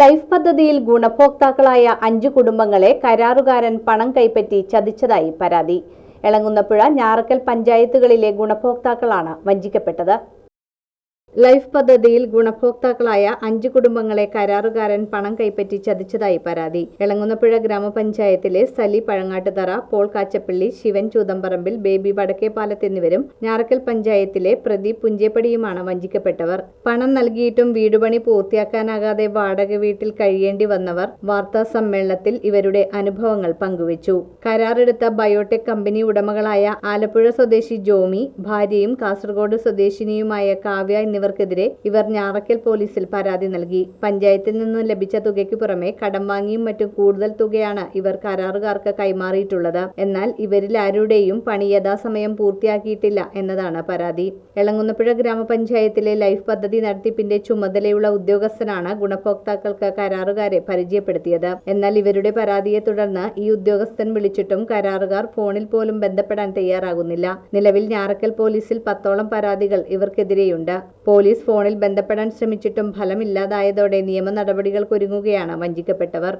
Life പദ്ധതിയിൽ ഗുണഭോക്താക്കളായ അഞ്ചു കുടുംബങ്ങളെ കരാറുകാരൻ പണം കൈപ്പറ്റി ചതിച്ചതായി പരാതി. എളങ്ങുന്നപ്പുഴ ഞാറക്കൽ പഞ്ചായത്തുകളിലെ ഗുണഭോക്താക്കളാണ് വഞ്ചിക്കപ്പെട്ടത്. ലൈഫ് പദ്ധതിയിൽ ഗുണഭോക്താക്കളായ അഞ്ച് കുടുംബങ്ങളെ കരാറുകാരൻ പണം കൈപ്പറ്റി ചതിച്ചതായി പരാതി. എളങ്ങുന്നപ്പുഴ ഗ്രാമപഞ്ചായത്തിലെ സലി പഴങ്ങാട്ടുതറ പോൾ കാച്ചപ്പള്ളി ശിവൻ ചൂതമ്പറമ്പിൽ ബേബി വടക്കേപാലത്ത് എന്നിവരും ഞാറക്കൽ പഞ്ചായത്തിലെ പ്രദീപ് പുഞ്ചേപ്പടിയുമാണ് വഞ്ചിക്കപ്പെട്ടവർ. പണം നൽകിയിട്ടും വീടുപണി പൂർത്തിയാക്കാനാകാതെ വാടക വീട്ടിൽ കഴിയേണ്ടി വന്നവർ വാർത്താ സമ്മേളനത്തിൽ ഇവരുടെ അനുഭവങ്ങൾ പങ്കുവച്ചു. കരാറെടുത്ത ബയോടെക് കമ്പനി ഉടമകളായ ആലപ്പുഴ സ്വദേശി ജോമി ഭാര്യയും കാസർഗോഡ് സ്വദേശിനിയുമായ കാവ്യ എന്നിവർക്കെതിരെ ഇവർ ഞാറക്കൽ പോലീസിൽ പരാതി നൽകി. പഞ്ചായത്തിൽ നിന്ന് ലഭിച്ച തുകയ്ക്ക് പുറമെ കടം വാങ്ങിയും മറ്റും കൂടുതൽ തുകയാണ് ഇവർ കരാറുകാർക്ക് കൈമാറിയിട്ടുള്ളത്. എന്നാൽ ഇവരിൽ ആരുടെയും പണി യഥാസമയം പൂർത്തിയാക്കിയിട്ടില്ല എന്നതാണ് പരാതി. എളങ്ങുന്നപ്പുഴ ഗ്രാമപഞ്ചായത്തിലെ ലൈഫ് പദ്ധതി നടത്തിപ്പിന്റെ ചുമതലയുള്ള ഉദ്യോഗസ്ഥനാണ് ഗുണഭോക്താക്കൾക്ക് കരാറുകാരെ പരിചയപ്പെടുത്തിയത്. എന്നാൽ ഇവരുടെ പരാതിയെ തുടർന്ന് ഈ ഉദ്യോഗസ്ഥൻ വിളിച്ചിട്ടും കരാറുകാർ ഫോണിൽ പോലും ബന്ധപ്പെടാൻ തയ്യാറാകുന്നില്ല. നിലവിൽ ഞാറക്കൽ പോലീസിൽ പത്തോളം പരാതികൾ ഇവർക്കെതിരെയുണ്ട്. പോലീസ് ഫോണിൽ ബന്ധപ്പെടാൻ ശ്രമിച്ചിട്ടും ഫലമില്ലാതായതോടെ നിയമ നടപടികൾക്കൊരുങ്ങുകയാണ് വഞ്ചിക്കപ്പെട്ടവർ